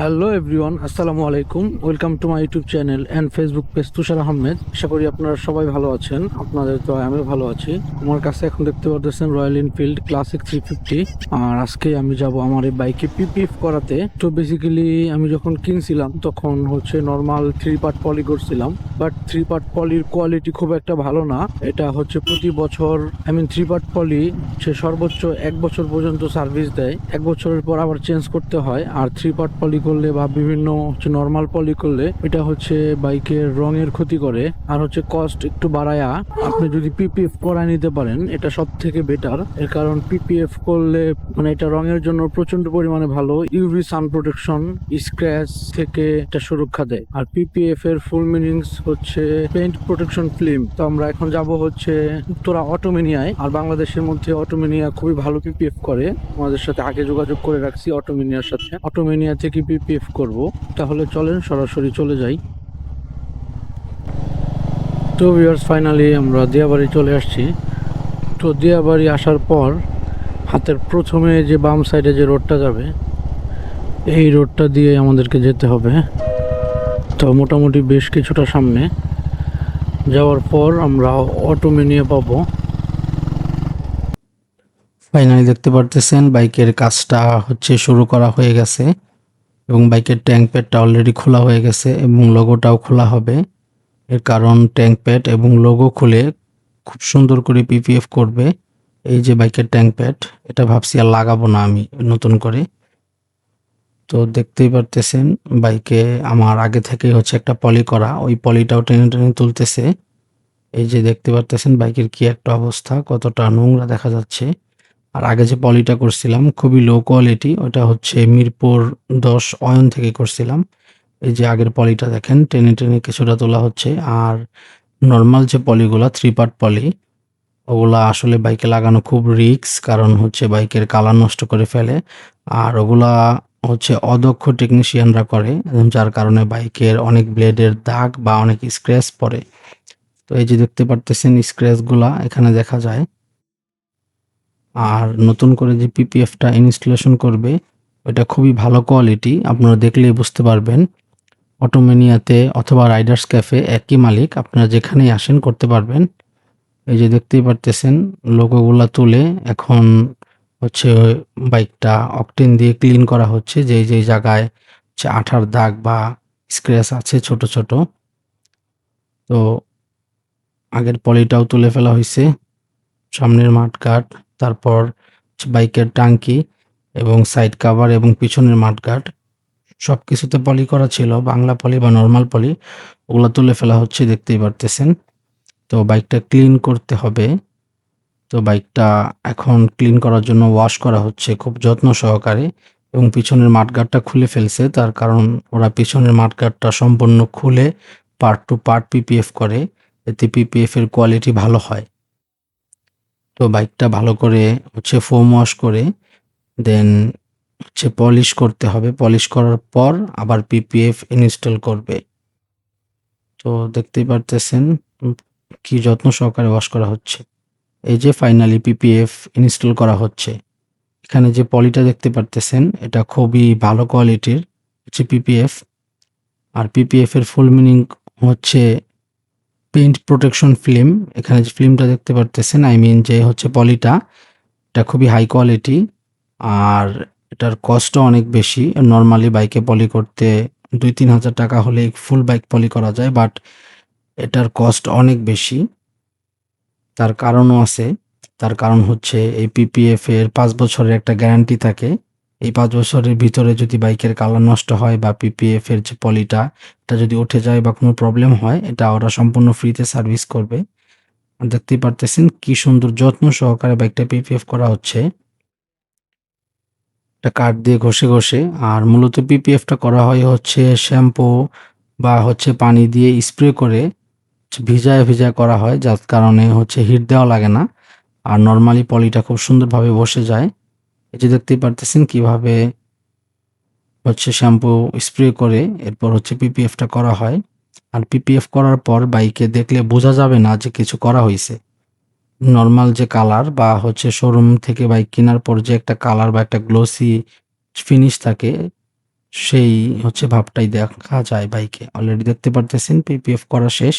Hello everyone আসসালামু আলাইকুম। Welcome to my YouTube channel and Facebook page Tushar Ahmed. আশা করি আপনারা সবাই ভালো আছেন, আপনাদের তো আমিও ভালো আছি। আমার কাছে এখন দেখতে পাচ্ছেন Royal Enfield Classic three fifty আর আজকে আমি যাব আমার এই বাইকে পিপিএফ করাতে। তো বেসিক্যালি আমি যখন কিনছিলাম, তখন হচ্ছে নর্মাল থ্রি পার্ট পলি করছিলাম। বাট থ্রি পার্ট পলির কোয়ালিটি খুব একটা ভালো না। এটা হচ্ছে প্রতি বছর I mean three part poly সে সর্বোচ্চ এক বছর পর্যন্ত সার্ভিস দেয়। এক বছরের পর আবার চেঞ্জ করতে হয়। আর থ্রি পার্ট পলি করলে বা বিভিন্ন হচ্ছে নর্মাল পলি করলে এটা হচ্ছে বাইকের রঙের ক্ষতি করে। আর হচ্ছে কস্ট একটু বাড়ায়া আপনি যদি পিপিএফ করায় নিতে পারেন, এটা সব থেকে বেটার এর কারণ পিপিএফ করলে মানে এটা রঙের জন্য প্রচণ্ড পরিমাণে ভালো। ইউভি সান প্রোটেকশন স্ক্র্যাচ থেকে এটা সুরক্ষা দেয়। আর পিপিএফ এর ফুল মিনিংস হচ্ছে পেইন্ট প্রোটেকশন ফিল্ম তো আমরা এখন যাব হচ্ছে উত্তরা অটোমিনিয়ায়। আর বাংলাদেশের মধ্যে অটোমিনিয়া খুবই ভালো পিপিএফ করে। আমাদের সাথে আগে যোগাযোগ করে রাখছি অটোমিনিয়ার সাথে। অটোমিনিয়া থেকে পিপিএফ করব। তাহলে চলেন সরাসরি চলে যাই। তো ভিউয়ার্স ফাইনালি আমরা দিয়াবাড়ি চলে আসছি। তো দিয়াবাড়ি আসার পর হাতের প্রথমে যে বাম সাইডে যে রোডটা যাবে, এই রোডটা দিয়ে আমাদেরকে যেতে হবে। তো মোটামুটি বেশ কিছুটা সামনে যাওয়ার পর আমরা অটোমেনিয়া পাবো। ফাইনালি দেখতে পারতেছেন, বাইকের কাজটা হচ্ছে শুরু করা হয়ে গেছে। এবং বাইকের ট্যাঙ্ক প্যাডটা অলরেডি খোলা হয়ে গেছে এবং লোগোটাও খোলা হবে। এর কারণ ট্যাঙ্ক প্যাড এবং লোগো খুলে খুব সুন্দর করে পিপিএফ করবে। এই যে বাইকের ট্যাঙ্ক প্যাড, এটা ভাবছি আর লাগাবো না আমি নতুন করে। তো দেখতেই পারতেছেন, বাইকে আমার আগে থেকেই হচ্ছে একটা পলি করা, ওই পলিটাও টেনে টেনে তুলতেছে। এই যে দেখতে পারতেছেন বাইকের কি একটা অবস্থা, কতটা নোংরা দেখা যাচ্ছে। আর আগে যে পলিটা করছিলাম, খুবই লো কোয়ালিটি ওটা হচ্ছে মিরপুর দশ অয়ন থেকে করছিলাম। এই যে আগের পলিটা দেখেন, টেনে টেনে কিছুটা তোলা হচ্ছে। আর নর্মাল যে পলিগুলা থ্রি পার্ট পলি, ওগুলা আসলে বাইকে লাগানো খুব রিস্ক কারণ হচ্ছে বাইকের কালার নষ্ট করে ফেলে। আর ওগুলা হচ্ছে অদক্ষ টেকনিশিয়ানরা করে, যার কারণে বাইকের অনেক ব্লেডের দাগ বা অনেক স্ক্র্যাচ পড়ে। তো এই যে দেখতে পারতেছেন স্ক্র্যাচগুলা এখানে দেখা যায় আর নতুন করে যে পিপিএফটা ইনস্টলেশন করবে ওটা খুবই ভালো কোয়ালিটি আপনারা দেখলেই বুঝতে পারবেন। অটোমেনিয়াতে অথবা রাইডার্স ক্যাফে একই মালিক, আপনারা যেখানেই আসেন করতে পারবেন। এই যে দেখতেই পারতেছেন লোগোগুলা তুলে এখন হচ্ছে বাইকটা অকটেন দিয়ে ক্লিন করা হচ্ছে যে যে জায়গায় হচ্ছে আঠার দাগ বা স্ক্র্যাচ আছে ছোট ছোট। তো আগের পলিটাও তুলে ফেলা হয়েছে সামনের মাঠঘাট তারপর বাইকের টাঙ্কি এবং সাইড কাভার এবং পিছনের মাঠঘাট সব কিছুতে পলি করা ছিল, বাংলা পলি বা নর্মাল পলি ওগুলো তুলে ফেলা হচ্ছে, দেখতেই পারতেছেন। তো বাইকটা ক্লিন করতে হবে। তো বাইকটা এখন ক্লিন করার জন্য ওয়াশ করা হচ্ছে খুব যত্ন সহকারে এবং পিছনের মাঠগাটটা খুলে ফেলছে। তার কারণ ওরা পিছনের মাঠগাটটা সম্পূর্ণ খুলে পার্ট টু পার্ট পিপিএফ করে, এতে পিপিএফ এর কোয়ালিটি ভালো হয়। তো বাইকটা ভালো করে হচ্ছে ফোম ওয়াশ করে দেন হচ্ছে পলিশ করতে হবে। পলিশ করার পর আবার পিপিএফ ইনস্টল করবে। তো দেখতেই পারতেছেন কি যত্ন সহকারে ওয়াশ করা হচ্ছে। এই যে ফাইনালি পিপিএফ ইনস্টল করা হচ্ছে। এখানে যে পলিটা দেখতে পারতেছেন, এটা খুবই ভালো কোয়ালিটির হচ্ছে পিপিএফ আর পিপিএফ এর ফুল মিনিং হচ্ছে পেইন্ট প্রোটেকশন ফিল্ম এখানে যে ফিল্মটা দেখতে পারতেছেন আই মিন যে হচ্ছে পলিটা, এটা খুবই হাই কোয়ালিটি আর এটার কস্টও অনেক বেশি। নর্মালি বাইকে পলি করতে দুই তিন হাজার টাকা হলে ফুল বাইক পলি করা যায় বাট এটার কস্ট অনেক বেশি। তার কারণও আছে, তার কারণ হচ্ছে এই পিপিএফ এর পাঁচ বছরের একটা গ্যারান্টি থাকে। এই পাঁচ বছরের ভিতরে যদি বাইকের কালার নষ্ট হয় বা পিপিএফ এর যে পলিটা, এটা যদি উঠে যায় বা কোনো প্রবলেম হয়, এটা ওরা সম্পূর্ণ ফ্রিতে সার্ভিস করবে। দেখতেই পারতেছেন কি সুন্দর যত্ন সহকারে বাইকটা পিপিএফ করা হচ্ছে। একটা কাঠ দিয়ে ঘষে ঘষে, আর মূলত পিপিএফটা করা হয় হচ্ছে শ্যাম্পু বা হচ্ছে পানি দিয়ে স্প্রে করে ভিজায় ভিজায় করা হয়, যার কারণে হচ্ছে হিট দেওয়া লাগে না। আর নর্মালি পলিটা খুব সুন্দরভাবে বসে যায়। যে দেখতেই পারতেছেন কীভাবে হচ্ছে শ্যাম্পু স্প্রে করে এরপর হচ্ছে পিপিএফটা করা হয়। আর পিপিএফ করার পর বাইকে দেখলে বোঝা যাবে না যে কিছু করা হয়েছে। নর্মাল যে কালার বা হচ্ছে শোরুম থেকে বাইক কেনার পর যে একটা কালার বা একটা গ্লোসি ফিনিশ থাকে, সেই হচ্ছে ভাবটাই দেখা যায় বাইকে। অলরেডি দেখতে পারতেছেন পিপিএফ করা শেষ।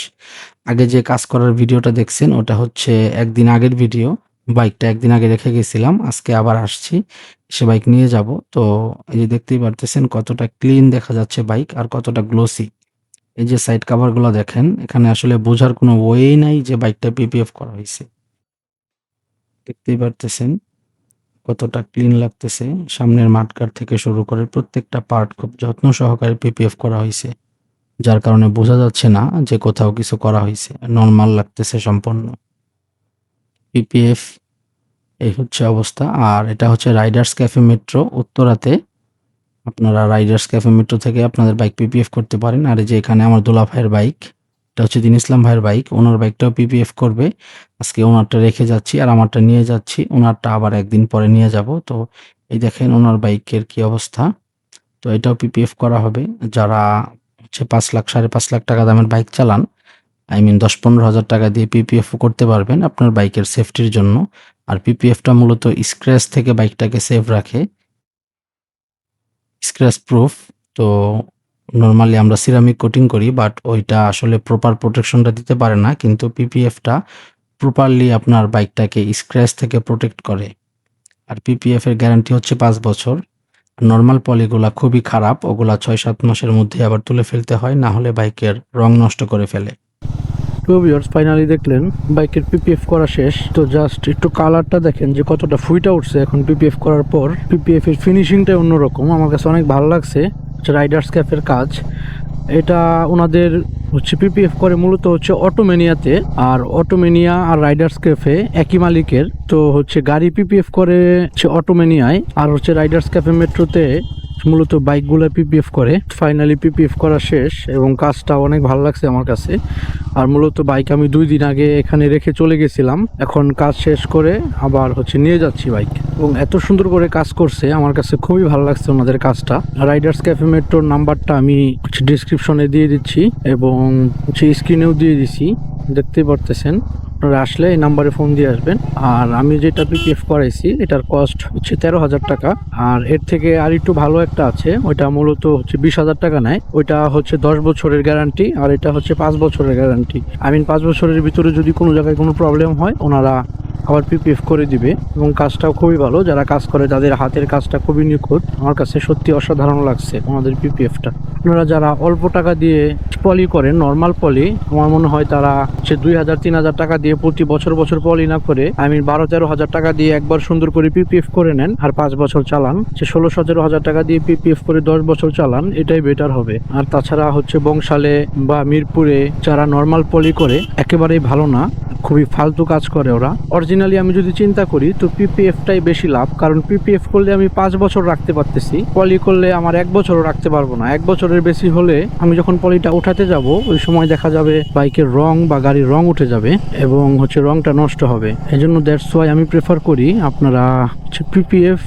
আগে যে কাজ করার ভিডিওটা দেখছেন, ওটা হচ্ছে একদিন আগের ভিডিও। বাইকটা একদিন আগে রেখে গেছিলাম, আজকে আবার আসছি সে বাইক নিয়ে যাব। তো এই যে দেখতেই পারতেছেন কতটা ক্লিন দেখা যাচ্ছে বাইক আর কতটা গ্লোসি এই যে সাইড কাভারগুলো দেখেন, এখানে আসলে বোঝার কোনো ওয়ে নাই যে বাইকটা পিপিএফ করা হয়েছে। দেখতেই পারতেছেন কতটা ক্লিন লাগতেছে। সামনের মাঠগার থেকে শুরু করে প্রত্যেকটা পার্ট খুব যত্ন সহকারে পিপিএফ করা হয়েছে। যার কারণে বোঝা যাচ্ছে না যে কোথাও কিছু করা হয়েছে। নর্মাল লাগতেছে সম্পূর্ণ। পিপিএফ এই হচ্ছে অবস্থা। আর এটা হচ্ছে রাইডার্স ক্যাফে মেট্রো উত্তরাতে। আপনারা রাইডার্স ক্যাফে মেট্রো থেকে আপনাদের বাইক পিপিএফ করতে পারেন। আর এই যে এখানে আমার দোলা ভাইয়ের বাইক এটা হচ্ছে দিন ইসলাম ভাইয়ের বাইক ওনার বাইকটাও পিপিএফ করবে। আজকে ওনারটা রেখে যাচ্ছি আর আমারটা নিয়ে যাচ্ছি। ওনারটা আবার একদিন পরে নিয়ে যাব। তো এই দেখেন ওনার বাইকের কি অবস্থা। তো এটাও পিপিএফ করা হবে। যারা হচ্ছে পাঁচ লাখ, সাড়ে পাঁচ লাখ টাকা দামের বাইক চালান আই মিন দশ পনেরো হাজার টাকা দিয়ে পিপিএফ করতে পারবেন আপনার বাইকের সেফটির জন্য। আর পিপিএফটা মূলত স্ক্র্যাচ থেকে বাইকটাকে সেভ রাখে। স্ক্র্যাচ প্রুফ তো নর্মালি আমরা সিরামিক কোটিং করি বাট ওইটা আসলে প্রপার প্রোটেকশনটা দিতে পারে না, কিন্তু পিপিএফটা প্রপারলি আপনার বাইকটাকে স্ক্র্যাচ থেকে প্রোটেক্ট করে। আর পিপিএফ এর গ্যারান্টি হচ্ছে পাঁচ বছর। নর্মাল পলিগুলা খুবই খারাপ, ওগুলা ছয় সাত মাসের মধ্যে আবার তুলে ফেলতে হয়, না হলে বাইকের রং নষ্ট করে ফেলে। টু ভিউয়ার্স ফাইনালি দেখলেন, বাইকের পিপিএফ করা শেষ, তো জাস্ট একটু কালারটা দেখেন যে কতটা ফুইটা উঠছে এখন পিপিএফ করার পর। পিপিএফ এর ফিনিশিংটাই অন্যরকম, আমার কাছে অনেক ভালো লাগছে রাইডার্স ক্যাফের কাজ। এটা ওনাদের হচ্ছে পিপিএফ করে মূলত হচ্ছে অটোমেনিয়াতে আর অটোমেনিয়া আর রাইডার্স ক্যাফে একই মালিকের। তো হচ্ছে গাড়ি পিপিএফ করে হচ্ছে অটোমেনিয়ায় আর হচ্ছে রাইডার্স ক্যাফে মেট্রোতে মূলত বাইকগুলো পিপিএফ করে। ফাইনালি পিপিএফ করা শেষ এবং কাজটা অনেক ভালো লাগছে আমার কাছে। আর মূলত বাইক আমি দুই দিন আগে এখানে রেখে চলে গেছিলাম। এখন কাজ শেষ করে আবার হচ্ছে নিয়ে যাচ্ছি বাইক। এবং এত সুন্দর করে কাজ করছে, আমার কাছে খুবই ভালো লাগছে ওনাদের কাজটা। রাইডার্স ক্যাফে মেট্রোর নাম্বারটা আমি ডিসক্রিপশনে দিয়ে দিচ্ছি এবং হচ্ছে স্ক্রিনেও দিয়ে দিছি, দেখতেই পারতেছেন। আপনারা আসলে এই নাম্বারে ফোন দিয়ে আসবেন। আর আমি যেটা পিপিএফ করাইছি, এটার কস্ট হচ্ছে তেরো হাজার টাকা। আর এর থেকে আর একটু ভালো একটা আছে, ওইটা মূলত হচ্ছে বিশ হাজার টাকা নেয়। ওইটা হচ্ছে দশ বছরের গ্যারান্টি আর এটা হচ্ছে পাঁচ বছরের গ্যারান্টি আই মিন পাঁচ বছরের ভিতরে যদি কোনো জায়গায় কোনো প্রবলেম হয়, ওনারা আবার পিপিএফ করে দিবে এবং কাজটাও খুবই ভালো। যারা কাজ করে তাদের হাতের কাজটা খুবই নিখুঁত। আমার কাছে সত্যি অসাধারণ লাগছে ওনাদের পিপিএফটা আপনারা যারা অল্প টাকা দিয়ে পলি করেন নর্মাল পলি, আমার মনে হয় তারা সে দুই হাজার, তিন হাজার টাকা দিয়ে প্রতি বছর বছর পলি না করে আমি বারো, তেরো হাজার টাকা দিয়ে একবার সুন্দর করে পিপিএফ করে নেন আর পাঁচ বছর চালান। সে ষোলো, সতেরো হাজার টাকা দিয়ে পিপিএফ করে দশ বছর চালান, এটাই বেটার হবে। আর তাছাড়া হচ্ছে বংশালে বা মিরপুরে যারা নর্মাল পলি করে, একেবারেই ভালো না। খুবই ফালতু কাজ করে ওরা। অরিজিনালি আমি যদি চিন্তা করি, তো পিপিএফটাই বেশি লাভ, কারণ পিপিএফ করলে আমি পাঁচ বছর রাখতে পারতেছি। পলি করলে আমার এক বছরও রাখতে পারব না। এক বছরের বেশি হলে আমি যখন পলিটা উঠাতে যাব, ওই সময় দেখা যাবে বাইকের রং বা গাড়ির রং উঠে যাবে এবং হচ্ছে রংটা নষ্ট হবে। এই জন্য দ্যাটস ওয়াই আমি প্রেফার করি আপনারা হচ্ছে পিপিএফ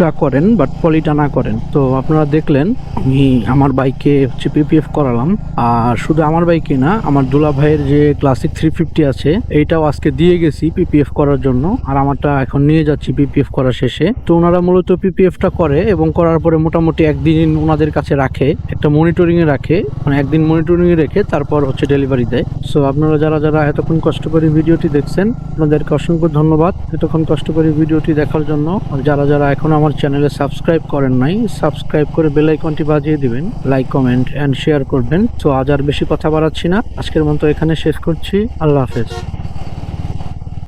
টা করেন বাট পলিটা না করেন। তো আপনারা দেখলেন, আমি আমার বাইকে হচ্ছে পিপিএফ করালাম। আর শুধু আমার বাইকে না, আমার দুলা ভাইয়ের যে ক্লাসিক থ্রি ফিফটি আছে, এইটাও আজকে দিয়ে গেছি পিপিএফ করার জন্য। আর আমারটা এখন নিয়ে যাচ্ছি পিপিএফ করা শেষে। তো ওনারা মূলত পিপিএফটা করে এবং করার পরে মোটামুটি একদিন ওনাদের কাছে রাখে, একটা মনিটরিং এ রাখে। মানে একদিন মনিটরিং এ রেখে তারপর হচ্ছে ডেলিভারি দেয়। সো আপনারা যারা যারা এতক্ষণ কষ্ট করে ভিডিওটি দেখছেন, আপনাদেরকে অসংখ্য ধন্যবাদ। এতক্ষণ কষ্ট করে ভিডিওটি দেখার জন্য। আর যারা যারা এখন আমার চ্যানেলে সাবস্ক্রাইব করেন নাই, সাবস্ক্রাইব করে বেল আইকনটি বাজিয়ে দিবেন, লাইক, কমেন্ট অ্যান্ড শেয়ার করবেন। তো আজ আর বেশি কথা বাড়াচ্ছি না। আজকের মতো এখানে শেষ করছি। আল্লাহ হাফেজ।